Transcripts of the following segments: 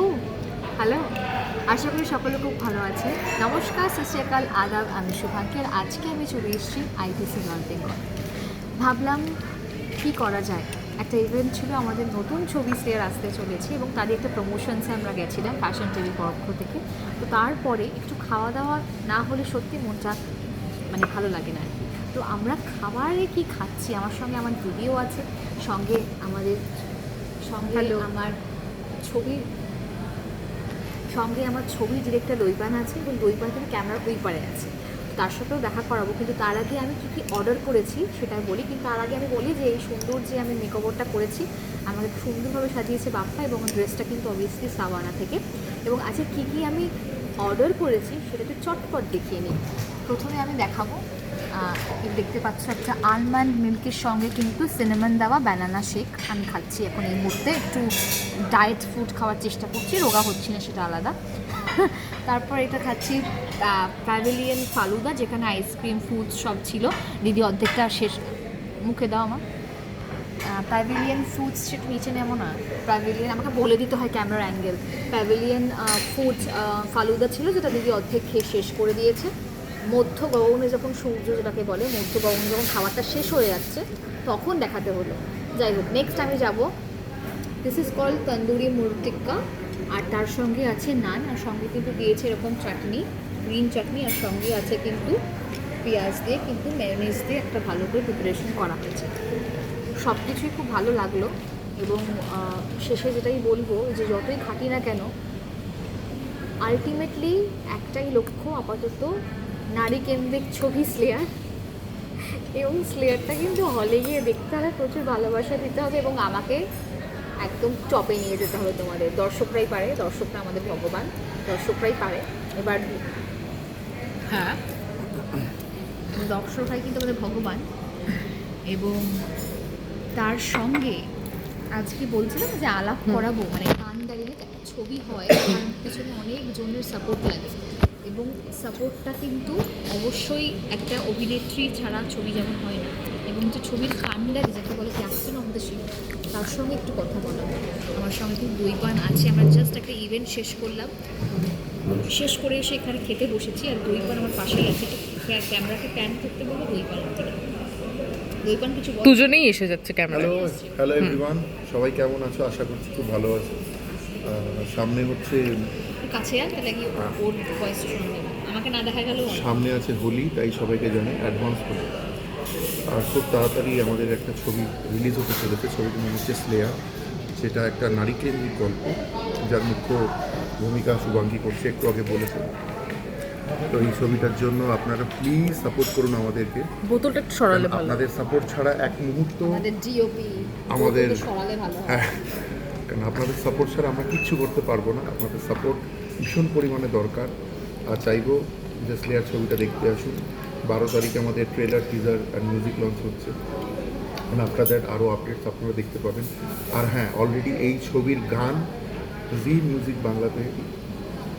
ও hello আশা করি সকলে খুব ভালো আছে। নমস্কার শ্রী আদাব আমি শুভাঙ্কি আর আজকে আমি চলে এসেছি আইটিসি নর্থ বেঙ্গল ভাবলাম কী করা যায়? একটা ইভেন্ট ছিল আমাদের নতুন ছবি সেয়ার আসতে চলেছে এবং তারই একটা প্রমোশনসে আমরা গেছিলাম ফ্যাশন টিভি পক্ষ থেকে। তো তারপরে একটু খাওয়া দাওয়া না হলে সত্যি মনটা মানে ভালো লাগে না। আর কি তো আমরা খাবারে কি খাচ্ছি? আমার সঙ্গে আমার দিদিও আছে। সঙ্গে আমাদের সঙ্গে. আমার ছবির সঙ্গে আমার ছবির ডিরেক্টর দইপান আছে এবং দইপান কিন্তু ক্যামেরার ওই পারে আছে। তার সাথেও দেখা করাবো, কিন্তু তার আগে আমি কী কী অর্ডার করেছি সেটা বলি, কিন্তু তার আগে আমি বলি যে এই সুন্দর যে আমি মেকওভারটা করেছি আমাকে সুন্দরভাবে সাজিয়েছে বাপ্পা এবং ড্রেসটা কিন্তু অবভিয়াসলি সাবানা থেকে। এবং আজকে কী কী আমি অর্ডার করেছি সেটা একটু চটপট দেখিয়ে নিই। প্রথমে আমি দেখাবো দেখতে পাচ্ছ একটা আলমন্ড মিল্কের সঙ্গে কিন্তু সিনেমন দেওয়া ব্যানানা শেক আমি খাচ্ছি এখন এই মুহূর্তে। একটু ডায়েট ফুড খাওয়ার চেষ্টা করছি, রোগা হচ্ছি না, সেটা আলাদা। তারপর এটা খাচ্ছি প্যাভিলিয়ন ফালুদা, যেখানে আইসক্রিম ফুড সব ছিল। দিদি অর্ধেকটা শেষ। মুখে দাও আমার প্যাভিলিয়ন ফুডস সেটা নিচে নেব না। প্যাভিলিয়ন আমাকে বলে দিতে হয় camera angle pavilion food falooda ছিল, যেটা দিদি অর্ধেক খেয়ে শেষ করে দিয়েছে। মধ্য গগনে যখন সূর্য যেটাকে বলে, মধ্য গগনে যখন খাবারটা শেষ হয়ে যাচ্ছে, তখন দেখাতে হলো। যাই হোক নেক্সট আমি যাব। দিস ইজ কল তন্দুরি মুরটিক্কা আর তার সঙ্গে আছে নান, আর সঙ্গে কিন্তু দিয়েছে এরকম চাটনি গ্রিন চাটনি, আর সঙ্গে আছে কিন্তু পেঁয়াজ দিয়ে, কিন্তু ম্যায়োনিজ দিয়ে একটা ভালো করে প্রিপারেশন করা হয়েছে। সব কিছুই খুব ভালো লাগল, এবং শেষে যেটাই বলব, যে যতই খাটি না কেন আলটিমেটলি একটাই লক্ষ্য আপাতত নারী কেন্দ্রিক ছবি স্লেয়ার এবং স্লেয়ারটা কিন্তু হলে গিয়ে দেখতে হবে প্রচুর ভালোবাসা দিতে হবে এবং আমাকে একদম টপে নিয়ে যেতে হবে তোমাদের। দর্শকরাই পারে দর্শকরা আমাদের ভগবান দর্শকরাই পারে। এবার হ্যাঁ। দর্শকরাই কিন্তু আমাদের ভগবান। এবং তার সঙ্গে আজকে বলছিলাম যে আলাপ করাবো মানে গান দাঁড়িয়ে ছবি হয় তার পেছনে অনেক জনের সাপোর্ট লাগে। এবং সাপোর্টটা কিন্তু অবশ্যই একটা অভিনেত্রী ছাড়া ছবি যেমন হয় না এবং যে ছবির কান্ডারি যাকে বলে ক্যাপ্টেন অফ দ্য শিপ তার সঙ্গে একটু কথা বলা আমার সঙ্গে কিন্তু দইপান আছে আমরা জাস্ট একটা ইভেন্ট শেষ করলাম। শেষ করে এসে এখানে খেতে বসেছি আর দইপান আমার পাশেই আছে। ক্যামেরাকে প্যান করতে বলব দইপান থেকে। দইপান কিছু বল। দুজনেই এসে যাচ্ছে ক্যামেরা হ্যালো হ্যালো এভরিওয়ান সবাই কেমন আছো? আশা করছি খুব ভালো আছো। সামনে হচ্ছে কাছে আর তাহলে কি ওর ভয়েস শোনা যাবে আমাকে না দেখা গেল সামনে আছে হোলি তাই সবাইকে জানে অ্যাডভান্স হোলি। আর খুব তাড়াতাড়ি আমাদের একটা ছবি রিলিজ হতে চলেছে ছবিটির নাম হচ্ছে স্লেয়া সেটা একটা নারী কেন্দ্রিক গল্প যার মুখ্য ভূমিকা শুভাঙ্গী করছে একটু আগে বলেছে। তো এই ছবিটার জন্য আপনারা প্লিজ সাপোর্ট করুন আমাদেরকে। বোতলটা সরালে আপনাদের সাপোর্ট ছাড়া এক মুহূর্ত আমাদের সরালে ভালো হ্যাঁ কারণ আপনাদের সাপোর্ট ছাড়া আমরা কিচ্ছু করতে পারব না। আপনাদের সাপোর্ট ভীষণ পরিমাণে দরকার। আর চাইব যে স্লেয়ার ছবিটা দেখতে আসুন। বারো তারিখে আমাদের ট্রেলার টিজার আর মিউজিক লঞ্চ হচ্ছে। আফটার দ্যাট আরও আপডেটস আপনারা দেখতে পাবেন। আর হ্যাঁ অলরেডি এই ছবির গান জি মিউজিক বাংলাতে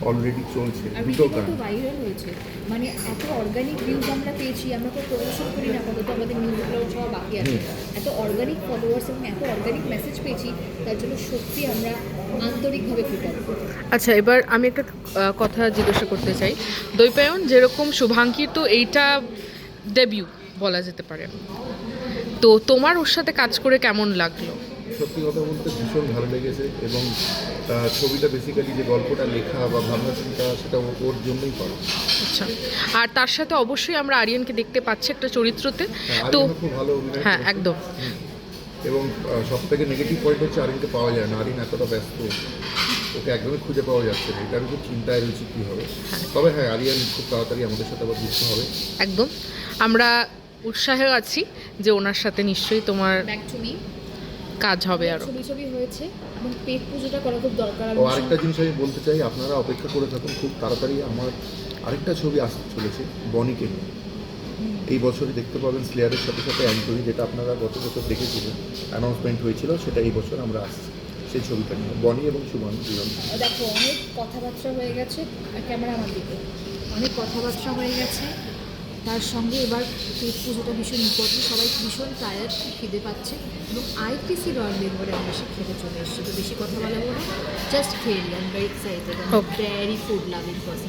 অলরেডি চলছে দুটো গান। ভাইরাল হয়েছে। মানে এত অর্গানিক ভিউজ আমরা পেয়েছি আমরা তো প্রমোশন করি না আপাতত আমাদের মিউজিক লঞ্চ হওয়া বাকি আছে। এত অর্গানিক ফলোয়ার্স এবং এত অর্গানিক মেসেজ পেয়েছি তার জন্য সত্যি আমরা আন্তরিকভাবে কৃতজ্ঞ। আচ্ছা এবার আমি একটা কথা জিজ্ঞাসা করতে চাই। দৈপায়ন যেরকম শুভাঙ্কির তো এইটা ডেবিউ বলা যেতে পারে। তো তোমার ওর সাথে কাজ করে কেমন লাগল? সত্যি কথা বলতে ভীষণ ভালো লেগেছে এবং ছবিটা বেসিক্যালি যে গল্পটা লেখা বা ভাবনা চিন্তা সেটা ও- ওর জন্যই করা। আচ্ছা। আর তার সাথে অবশ্যই আমরা আরিয়ানকে দেখতে পাচ্ছি একটা চরিত্রতে। হ্যাঁ, তো খুব ভালো হ্যাঁ একদম। এবং সব থেকে নেগেটিভ পয়েন্ট হচ্ছে আরিনকে পাওয়া যায় না। আরিন এতটা ব্যস্ত ওকে একদমই খুঁজে পাওয়া যাচ্ছে না। এটা আমি খুব চিন্তায় রয়েছি কী হবে? তবে হ্যাঁ আরিয়ান খুব তাড়াতাড়ি আমাদের সাথে আবার যুক্ত হবে। একদম। আমরা উৎসাহে আছি যে ওনার সাথে নিশ্চয়ই তোমার ব্যাক টু মি কাজ হবে আরও ছবি ছবি হয়েছে এবং পেট পুজোটা করা খুব দরকার ও আরেকটা জিনিস আমি বলতে চাই আপনারা অপেক্ষা করে থাকুন খুব তাড়াতাড়ি আমার আরেকটা ছবি আসতে চলেছে বনিকে নিয়ে। এই বছরই দেখতে পাবেন স্লেয়ারের সাথে সাথে অ্যান্টনি যেটা আপনারা গত বছর দেখেছিলেন অ্যানাউন্সমেন্ট হয়েছিল সেটা এই বছর আমরা আসছি সেই ছবিটা নিয়ে। বনি এবং সুমন দুজন। দেখো অনেক কথাবার্তা হয়ে গেছে ক্যামেরা আমার দিকে। অনেক কথাবার্তা হয়ে গেছে। তার সঙ্গে এবার পুজোটা ভীষণ ইম্পর্টেন্ট সবাই ভীষণ টায়ার্ড খেতে খিদে পাচ্ছে এবং আইটিসি রয়্যাল বেঙ্গলে আমরা সে খেতে চলে এসেছি। তো বেশি কথা বলাবো না জাস্ট খেয়ে নিই। I am very excited very food loving person